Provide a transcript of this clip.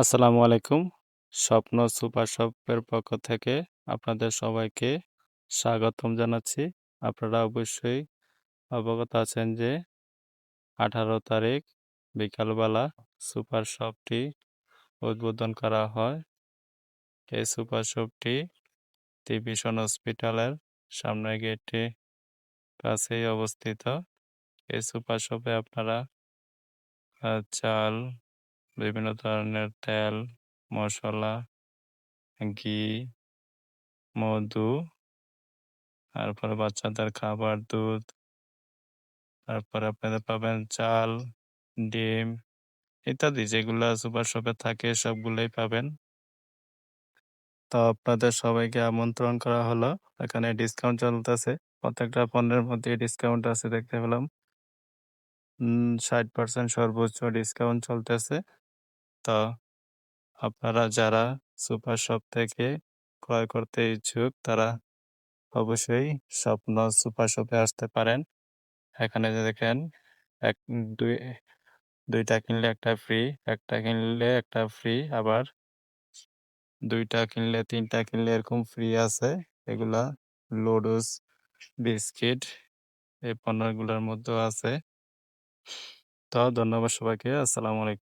আসসালামু আলাইকুম। স্বপ্ন সুপার শপের পক্ষ থেকে আপনাদের সবাইকে স্বাগতম জানাচ্ছি। আপনারা অবশ্যই অবগত আছেন যে আঠারো তারিখ বিকালবেলা সুপার শপটি উদ্বোধন করা হয়। এই সুপার শপটি টিভিশন হসপিটালের সামনে গেটে কাছেই অবস্থিত। এই সুপার শপে আপনারা চাল বিভিন্ন ধরনের তেল, মশলা, ঘি, মধু, তারপরে বাচ্চাদের খাবার, দুধ, তারপরে আপনাদের পাবেন চাল, ডিম ইত্যাদি যেগুলা সুপার শপে থাকে সবগুলোই পাবেন। তো আপনাদের সবাইকে আমন্ত্রণ করা হলো। এখানে ডিসকাউন্ট চলতেছে। প্রত্যেকটা পণ্যের মধ্যে ডিসকাউন্ট আছে দেখতে পেলাম। ষাট পার্সেন্ট সর্বোচ্চ ডিসকাউন্ট চলতেছে। তো আপনারা যারা সুপার শপ থেকে ক্রয় করতে ইচ্ছুক, তারা অবশ্যই স্বপ্ন সুপার শপে আসতে পারেন। এখানে যে দেখেন, এক, দুই, দুইটা কিনলে একটা ফ্রি একটা কিনলে একটা ফ্রি আবার দুইটা কিনলে, তিনটা কিনলে এরকম ফ্রি আছে। এগুলা লোডস বিস্কিট এই পণ্যগুলোর মধ্যেও আছে। তো ধন্যবাদ সবাইকে, আসসালামু আলাইকুম।